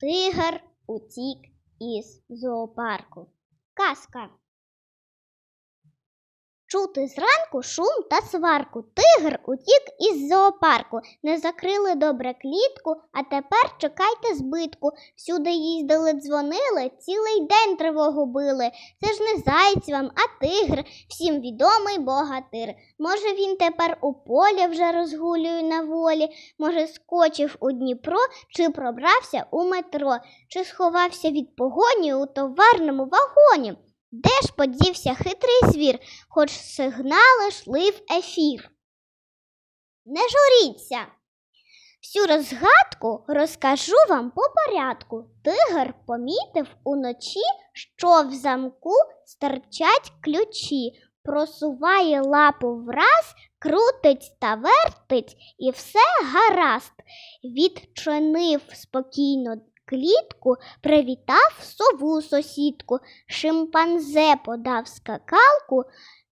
Тигр утік із зоопарку. Казка. Чути зранку шум та сварку. Тигр утік із зоопарку. Не закрили добре клітку, а тепер чекайте збитку. Всюди їздили, дзвонили, цілий день тривогу били. Це ж не заєць вам, а тигр, всім відомий богатир. Може, він тепер у полі вже розгулює на волі, може, скочив у Дніпро, чи пробрався у метро, чи сховався від погоні у товарному вагоні. Де ж подівся хитрий звір, хоч сигнали йшли в ефір? Не журіться. Всю розгадку розкажу вам по порядку. Тигр помітив уночі, що в замку стирчать ключі, просуває лапу враз, крутить та вертить, і все гаразд. Відчинив спокійно клітку, привітав сову сусідку, шимпанзе подав скакалку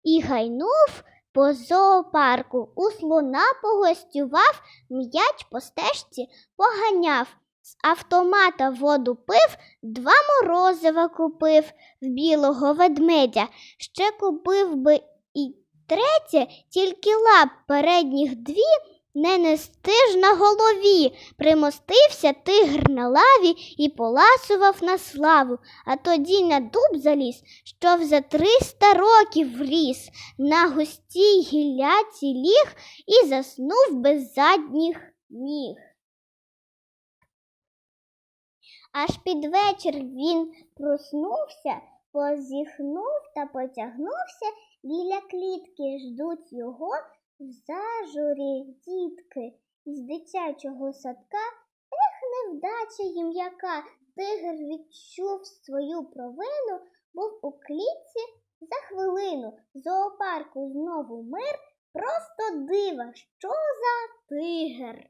і гайнув по зоопарку. У слона погостював, м'яч по стежці поганяв. З автомата воду пив, два морозива купив в білого ведмедя. Ще купив би і третє, тільки лап передніх дві не нести ж на голові. Примостився тигр на лаві і поласував на славу, а тоді на дуб заліз, що за триста років ріс, на густій гілляці ліг і заснув без задніх ніг. Аж під вечір він проснувся, позіхнув та потягнувся, біля клітки ждуть його в зажурі дітки із дитячого садка. Ех, невдача їм яка. Тигр відчув свою провину, був у клітці за хвилину. Зоопарку знову мир, просто дива, що за тигр.